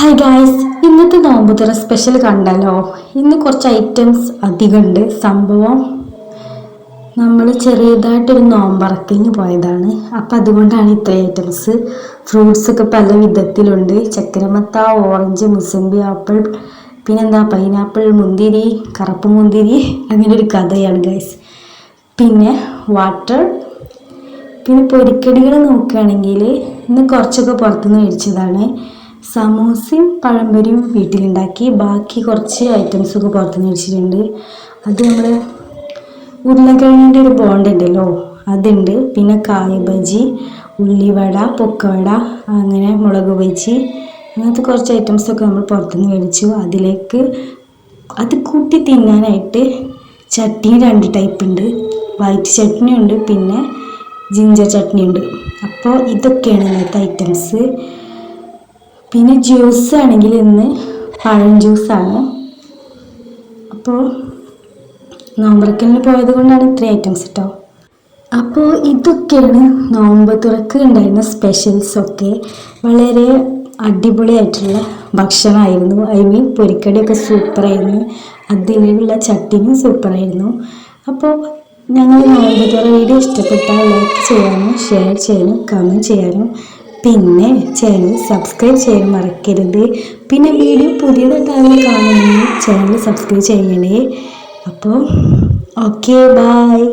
Hi guys ഇന്നത്തെ നോമ്പുതുറ special കണ്ടല്ലോ. ഇന്ന് കുറച്ച് ഐറ്റംസ് അധികമുണ്ട്. സംഭവം നമ്മൾ ചെറിയതായിട്ടൊരു നോമ്പറക്കിന് പോയതാണ്. അപ്പം അതുകൊണ്ടാണ് ഇത്ര ഐറ്റംസ് ഫ്രൂട്ട്സ് ഒക്കെ പല വിധത്തിലുണ്ട്. ചക്കരമത്ത ഓറഞ്ച് മുസമ്പി ആപ്പിൾ പിന്നെന്താ പൈനാപ്പിൾ മുന്തിരി കറുപ്പ് മുന്തിരി അങ്ങനെ ഒരു കഥയാണ് ഗൈസ് പിന്നെ വാട്ടർ പിന്നെ പൊരിക്കടികൾ നോക്കുകയാണെങ്കിൽ ഇന്ന് കുറച്ചൊക്കെ പുറത്തുനിന്ന് മേടിച്ചതാണ്. സമൂസയും പഴംപൊരിയും വീട്ടിലുണ്ടാക്കി. ബാക്കി കുറച്ച് ഐറ്റംസ് ഒക്കെ പുറത്തുനിന്ന് വെച്ചിട്ടുണ്ട് അത് നമ്മൾ ഉരുളക്കിഴങ്ങിന്റെ ഒരു ബോണ്ട് ഉണ്ടല്ലോ അതുണ്ട്. പിന്നെ കായ ബജി ഉള്ളിവട പൊക്കവട അങ്ങനെ മുളക് ബജി അങ്ങനത്തെ കുറച്ച് ഐറ്റംസൊക്കെ നമ്മൾ പുറത്തുനിന്ന് മേടിച്ചു. അതിലേക്ക് അത് കൂട്ടി തിന്നാനായിട്ട് ചട്നി രണ്ട് ടൈപ്പ് ഉണ്ട്. വൈറ്റ് ചട്നി ഉണ്ട് പിന്നെ ജിഞ്ചർ ചട്നി ഉണ്ട് അപ്പോൾ ഇതൊക്കെയാണ് ഇന്നത്തെ ഐറ്റംസ് പിന്നെ ജ്യൂസ് ആണെങ്കിൽ ഇന്ന് പഴം ജ്യൂസാണ്. അപ്പോൾ നോമ്പറക്കലിന് പോയത് കൊണ്ടാണ് ഇത്രയും ഐറ്റംസ് കേട്ടോ അപ്പോൾ ഇതൊക്കെയാണ് നോമ്പ് തുറക്ക് ഉണ്ടായിരുന്ന സ്പെഷ്യൽസ് ഒക്കെ. വളരെ അടിപൊളിയായിട്ടുള്ള ഭക്ഷണമായിരുന്നു. ഐ മീൻ പൊരിക്കടിയൊക്കെ സൂപ്പറായിരുന്നു അതിലുള്ള ചട്ടിനും സൂപ്പറായിരുന്നു അപ്പോൾ ഞങ്ങൾ നോമ്പ് തുറ വീഡിയോ ഇഷ്ടപ്പെട്ടാൽ ലൈക്ക് ചെയ്യാനും ഷെയർ ചെയ്യാനും കമന്റ് ചെയ്യാനും പിന്നെ ചാനൽ സബ്സ്ക്രൈബ് ചെയ്യാൻ മറക്കരുത്. പിന്നെ വീഡിയോ പുതിയതായിട്ടാണ് കാണുമെങ്കിൽ ചാനൽ സബ്സ്ക്രൈബ് ചെയ്യണേ. അപ്പോൾ ഓക്കെ ബായ്